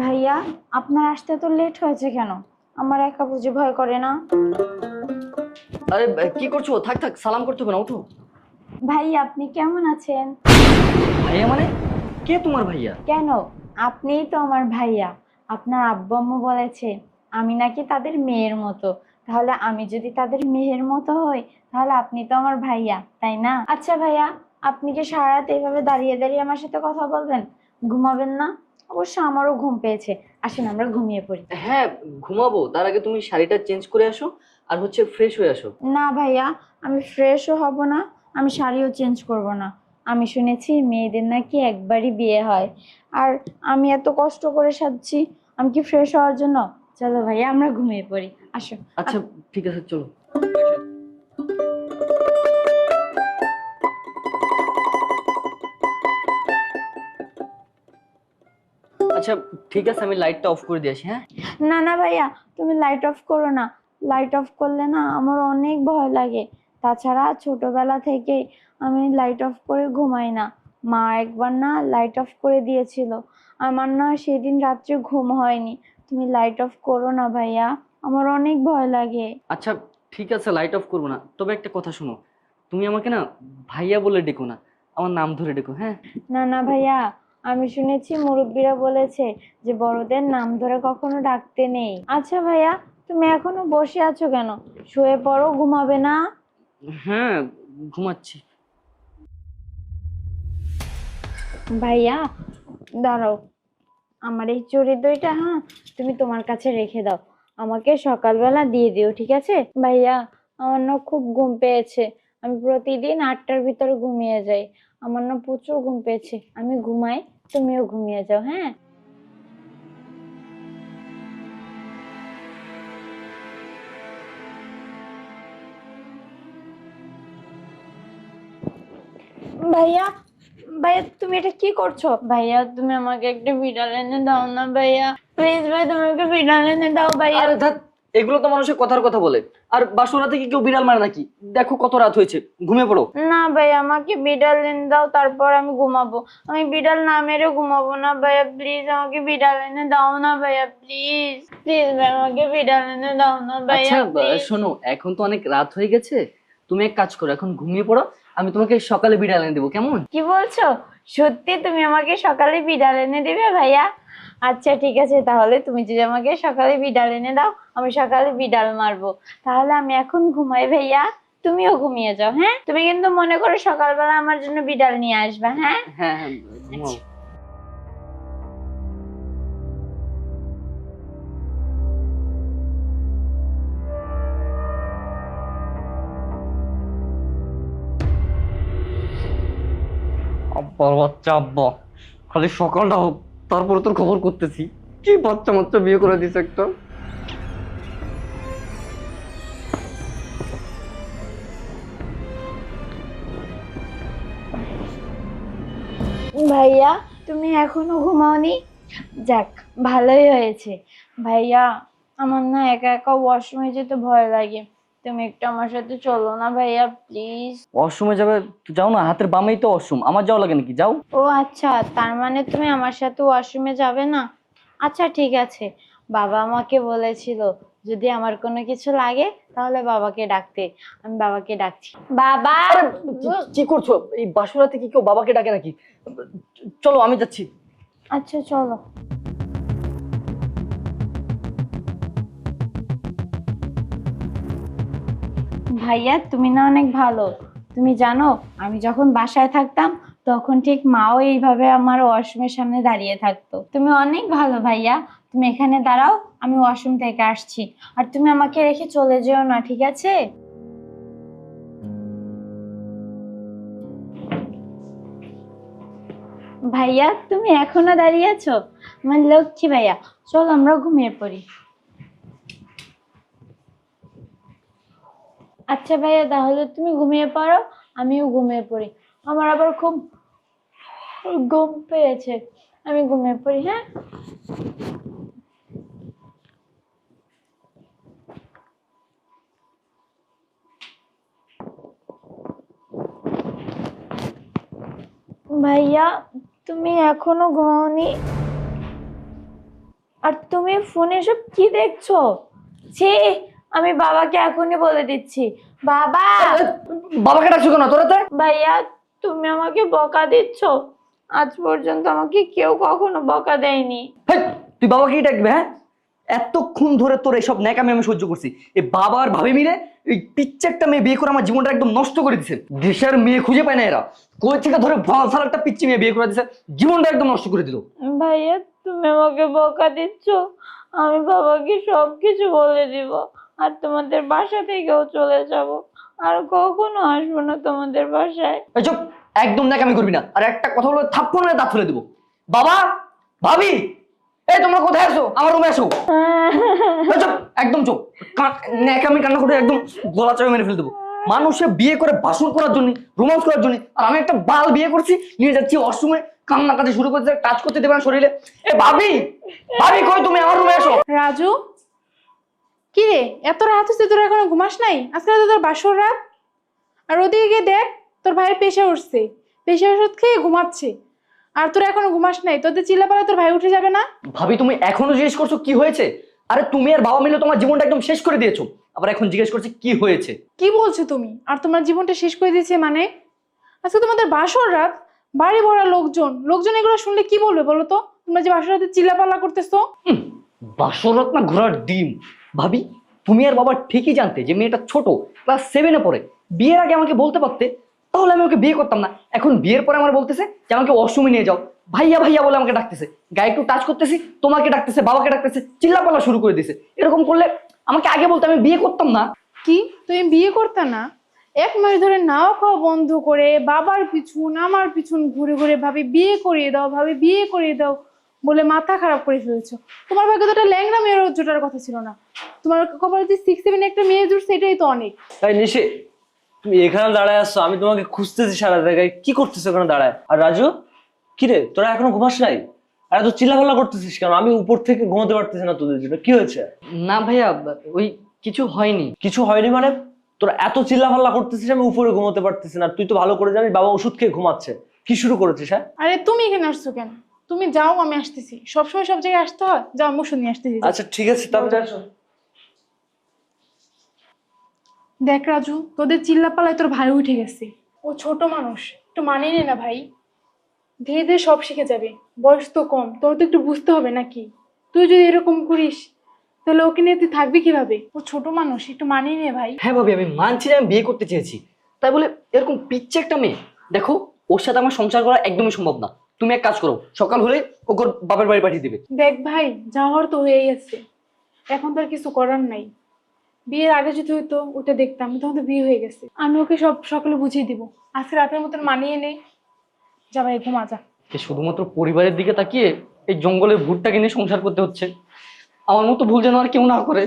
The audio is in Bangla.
ভাইয়া আপনার আসতে তো লেট হয়েছে কেন? আমার একা বুঝে ভয় করে না। আরে কি করছ? থাক থাক সালাম করতে হবে না উঠো ভাই আপনি কেমন আছেন? ভাইয়া মানে? কে তোমার ভাইয়া? কেন? আপনিই তো আমার ভাইয়া। আপনার আব্বু আম্মু বলেছে আমি নাকি তাদের মেয়ের মতো। তাহলে আমি যদি তাদের মেয়ের মতো হই তাহলে আপনি তো আমার ভাইয়া তাই না? আচ্ছা ভাইয়া আপনি কি সারা রাত এইভাবে দাঁড়িয়ে দাঁড়িয়ে আমার সাথে কথা বলবেন? ঘুমাবেন না? অবশ্য আমারও ঘুম পেয়েছে। আসেন আমরা ঘুমিয়ে পড়ি। হ্যাঁ ঘুমাবো। তার আগে তুমি শাড়িটা চেঞ্জ করে আসো আর হচ্ছে ফ্রেশ হয়ে আসো। না ভাইয়া আমি ফ্রেশও হব না আমি শাড়িও চেঞ্জ করব না। আমি শুনেছি মেয়েদের নাকি একবারই বিয়ে হয়। আর আমি এত কষ্ট করে সাজছি আমি কি ফ্রেশ হওয়ার জন্য? চলো ভাইয়া আমরা ঘুমিয়ে পড়ি। আসো। আচ্ছা ঠিক আছে চলো। আচ্ছা ঠিক আছে আমি লাইটটা অফ করে দিয়েছি হ্যাঁ? না না ভাইয়া তুমি লাইট অফ করো না। লাইট অফ করলে না আমার অনেক ভয় লাগে। তাছাড়া ছোটবেলা থেকেই আমি লাইট অফ করে ঘুমাই না। মা একবার না লাইট অফ করে দিয়েছিল। আমার না সেদিন রাত্রে ঘুম হয়নি। তুমি লাইট অফ করো না ভাইয়া আমার অনেক ভয় লাগে। আচ্ছা ঠিক আছে লাইট অফ করব না। তবে একটা কথা শোনো তুমি আমাকে না ভাইয়া বলে ডেকো না আমার নাম ধরে ডেকো হ্যাঁ? না না ভাইয়া আমি শুনেছি মুরব্বীরা বলেছে যে বড়দের নাম ধরে কখনো ডাকতে নেই। আচ্ছা ভাইয়া তুমি এখনও বসে আছো কেন? শুয়ে পড়ো ঘুমাবে না? হ্যাঁ ঘুমাচ্ছি। ভাইয়া দাঁড়াও। আমার এই চুরি দইটা হ্যাঁ তুমি তোমার কাছে রেখে দাও। আমাকে সকালবেলা দিয়ে দিও ঠিক আছে? ভাইয়া আমার না খুব ঘুম পেয়েছে। আমি প্রতিদিন আটটার ভিতরে ঘুমিয়ে যাই। আমার না প্রচুর ঘুম পেয়েছে। আমি ঘুমাই তুমিও ঘুমিয়ে যাও হ্যাঁ? ভাইয়া ভাইয়া তুমি এটা কি করছ? ভাইয়া তুমি আমাকে একটা বিড়াল এনে দাও না ভাইয়া। প্লিজ ভাই তুমি আমাকে বিড়াল এনে দাও ভাইয়া। আরে ধ্যাৎ, এগুলো তো মানুষের কথার কথা বলে। আর বাসুরাতে কি কেউ বিড়াল মারে নাকি? দেখো কত রাত হয়েছে ঘুমিয়ে পড়ো। না ভাইয়া আমাকে বিড়াল এনে দাও তারপর আমি ঘুমাবো। আমি বিড়াল না মেরে ঘুমাবো না ভাইয়া প্লিজ আমাকে বিড়াল এনে দাও না ভাইয়া প্লিজ প্লিজ ভাই আমাকে বিড়াল এনে দাও না ভাইয়া আচ্ছা শোনো এখন তো অনেক রাত হয়ে গেছে। তুমি এক কাজ করো এখন ঘুমিয়ে পড়ো আমি তোমাকে সকালে বিড়াল এনে দেবো কেমন? কি বলছো? সত্যি তুমি আমাকে সকালে বিড়াল এনে দেবে ভাইয়া? আচ্ছা ঠিক আছে তাহলে তুমি যদি আমাকে সকালে বিড়াল এনে দাও আমি সকালে বিড়াল মারবো। তাহলে আমি এখন ঘুমাই ভাইয়া তুমিও ঘুমিয়ে যাও হ্যাঁ? তুমি কিন্তু মনে করো সকালবেলা আমার জন্য বিড়াল নিয়ে আসবে হ্যাঁ? হ্যাঁ হ্যাঁ আব্বার বাচ্চা আব্বা। খালি সকালটা হোক তারপরে তোর খবর করতেছি। কি বাচ্চা মাচ্চা বিয়ে করে দিস একটা? ভাইয়া, তুমি এখনও ঘুমাওনি? যাক, ভালোই হয়েছে। ভাইয়া, আমার না একা একা ওয়াশরুমে যেতে ভয় লাগে। তুমি একটু আমার সাথে চলো না ভাইয়া প্লিজ অসময় যাবে যাও না হাতের বামেই তো অসম আমার যাওয়া লাগে নাকি? যাও। ও আচ্ছা তার মানে তুমি আমার সাথে ওয়াশরুমে যাবে না? আচ্ছা ঠিক আছে। বাবা আমাকে বলেছিল যদি আমার কোনো কিছু লাগে তাহলে বাবাকে ডাকতে। আমি বাবাকে ডাকছি। বাবা! কি- কি করছ? এই বাসুরাতে কি কেউ বাবাকে ডাকে নাকি? চলো আমি যাচ্ছি। আচ্ছা চলো। ভাইয়া, তুমি না অনেক ভালো। তুমি জানো, আমি যখন বাসায় থাকতাম, তখন ঠিক মাও এইভাবে আমার ওয়াশরুমের সামনে দাঁড়িয়ে থাকতো। তুমি অনেক ভালো ভাইয়া। তুমি এখানে দাঁড়াও, আমি ওয়াশরুম থেকে আসছি। আর তুমি আমাকে রেখে চলে যেও না, ঠিক আছে? ভাইয়া, তুমি এখনও দাঁড়িয়ে আছো? আমার লক্ষ্মী ভাইয়া, চল আমরা ঘুমিয়ে পড়ি। আচ্ছা ভাইয়া, তাহলে তুমি ঘুমিয়ে পড়ো, আমিও ঘুমিয়ে পড়ি। আমার আবার খুব ঘুম পেয়েছে, আমি ঘুমিয়ে পড়ি হ্যাঁ? ভাইয়া, তুমি এখনও ঘুমাওনি? আর তুমি ফোনে সব কি দেখছ? ছি! আমি বাবাকে এখনই বলে দিচ্ছি। বাবা! বাবাকে ডাকছো কেন? তোরাতে ভাইয়া তুমি আমাকে বকা দিচ্ছ। আজ পর্যন্ত আমাকে কেউ কখনো বকা দেয়নি। হেই, তুই বাবাকে কি ডাকবে হ্যাঁ? এতক্ষণ ধরে তোর এইসব ন্যাকামি আমি সহ্য করছি। এই বাবা আর ভাবি মিলে এই পিচ্ছে একটা মেয়ে বিয়ে করে আমার জীবনটা একদম নষ্ট করে দিছে। দেশের মেয়ে খুঁজে পায় না এরা। কই থেকে ধরে ভালো একটা পিচ্ছি মেয়ে বিয়ে করে দিছে জীবনটা একদম নষ্ট করে দিল। ভাইয়া তুমি আমাকে বকা দিচ্ছ। আমি বাবাকে সব কিছু বলে দিব। আর তোমাদের বাসা থেকেও চলে যাব। আর কখনো আসব না তোমাদের বাসায়। এই চুপ! একদম ন্যাকামি করবি না। আর একটা কথা বলে থাপ্পড় মেরে দাঁত ফেলে দেবো। বাবা! ভাবি! এই তোমরা কোথায় আসো আমার রুমে আসো এই চুপ! একদম চুপ! কা- ন্যাকামি কান্না করে একদম গলা চাপে মেরে ফেলে দেবো। মানুষে বিয়ে করে বাসন করার জন্য রোমান্স করার জন্য আর আমি একটা বাল বিয়ে করছি নিয়ে যাচ্ছি অসময়ে কান্না কাটে শুরু করতে টাচ করতে দেবে না শরীরে। এ ভাবি! ভাবি কই তুমি? আমার রুমে আসো। রাজু? কি রে? এত রাত হচ্ছে তোর এখনও ঘুমাস নাই? আজকে তো তোর বাসর রাত? আর ওদিকে গিয়ে দেখ তোর ভাইয়ের পেশা উঠছে। পেশা ওষুধ খেয়ে ঘুমাচ্ছে। আর তোর এখনও ঘুমাস নাই। তোদের চিল্লাপালা তোর ভাই উঠে যাবে না? ভাবি তুমি এখনও জিজ্ঞেস করছ কি হয়েছে? আরে তুমি আর বাবা মিলে তোমার জীবনটা একদম শেষ করে দিয়েছ। আবার এখন জিজ্ঞেস করছি কি হয়েছে? কি বলছো তুমি? আর তোমার জীবনটা শেষ করে দিয়েছে মানে? আজকে তোমাদের বাসর রাত? বাড়ি ভরা লোকজন। লোকজন এগুলো শুনলে কি বলবে বলো তো? তোমরা যে বাসর রাতে চিল্লাপাল্লা করতেছো? বাসর রাত না ঘোড়ার ডিম। ভাবি, তুমি আর বাবা ঠিকই জানতে যে মেয়েটা ছোট ক্লাস সেভেনে পড়ে। বিয়ের আগে আমাকে বলতে পারতে, তাহলে আমি ওকে বিয়ে করতাম না। এখন বিয়ের পরে আমার বলতেছে যে আমাকে অষ্টমী নিয়ে যাও। ভাইয়া ভাইয়া বলে আমাকে ডাকতেছে। গায়ে একটু টাচ করতেছি, তোমাকে ডাকতেছে, বাবাকে ডাকতেছে চিল্লা চিল্লাপাল্লা শুরু করে দিছে। এরকম করলে আমাকে আগে বলতে আমি বিয়ে করতাম না। কি? তুমি বিয়ে করতে না? এক মাস ধরে নাওয়া খাওয়া বন্ধ করে, বাবার পিছন, আমার পিছন ঘুরে ঘুরে ভাবি, বিয়ে করিয়ে দাও, ভাবি, বিয়ে করিয়ে দাও। বলে মাথা খারাপ করে ফেলেছো। তোমার ভাগ্য তো একটা ল্যাংড়া মেয়ের জোটার কথা ছিল না। তোমার কপালে যে সিক্স সেভেন একটা মেয়ে জুটছে এটাই তো অনেক। তাই নিশে তুমি এখানে দাঁড়ায় আসছো আমি তোমাকে খুঁজতেছি সারা জায়গায়। কি করতেছো এখানে দাঁড়ায়? আর রাজু কি রে তোরা এখনও ঘুমাস নাই? আর এত চিল্লাফাল্লা করতেছিস কেন? আমি উপর থেকে ঘুমাতে পারতেছি না তোদের জন্য। কি হয়েছে? না ভাইয়া ওই কিছু হয়নি। কিছু হয়নি মানে? তোরা এত চিল্লাফাল্লা করতেছিস আমি উপরে ঘুমাতে পারতেছি না। তুই তো ভালো করে জানিস বাবা ওষুধ খেয়ে ঘুমাচ্ছে। কি শুরু করেছিস হ্যাঁ? আরে তুমি এখানে আসছো কেন? তুমি যাও আমি আসতেছি। সবসময় সব জায়গায় আসতে হয়? যাও আমি ওষুধ নিয়ে আসতেছি। আচ্ছা ঠিক আছে তাহলে আসো। দেখ রাজু তোদের চিল্লাপালায় তোর ভাই উঠে গেছে। ও ছোট মানুষ একটু মানিয়ে নে না ভাই। ধীরে ধীরে সব শিখে যাবে। বয়স তো কম তোর তো একটু বুঝতে হবে নাকি? তুই যদি এরকম করিস তাহলে ওকে নিয়ে তুই থাকবি কীভাবে? ও ছোট মানুষ একটু মানিয়ে নে ভাই। হ্যাঁ ভাবি আমি মানছি যে আমি বিয়ে করতে চেয়েছি। তাই বলে এরকম পিচ্ছে একটা মেয়ে দেখো ওর সাথে আমার সংসার করা একদমই সম্ভব না। তুমি এক কাজ করো সকাল হলে ওকে বাপের বাড়ি পাঠিয়ে দিবে। দেখ ভাই যাওয়ার তো হয়েই আছে। এখন তো আর কিছু করার নাই। বিয়ের আগে যদি হইতো ওটা দেখতাম তখন তো বিয়ে হয়ে গেছে। আমি ওকে সব সকালে বুঝিয়ে দিব। আজকে রাতের মতন মানিয়ে নে। যা ভাই ঘুমা যা। যে শুধুমাত্র পরিবারের দিকে তাকিয়ে এই জঙ্গলের ভুটটাকে নিয়ে সংসার করতে হচ্ছে। আমার মতো ভুল যেন আর কেউ না করে।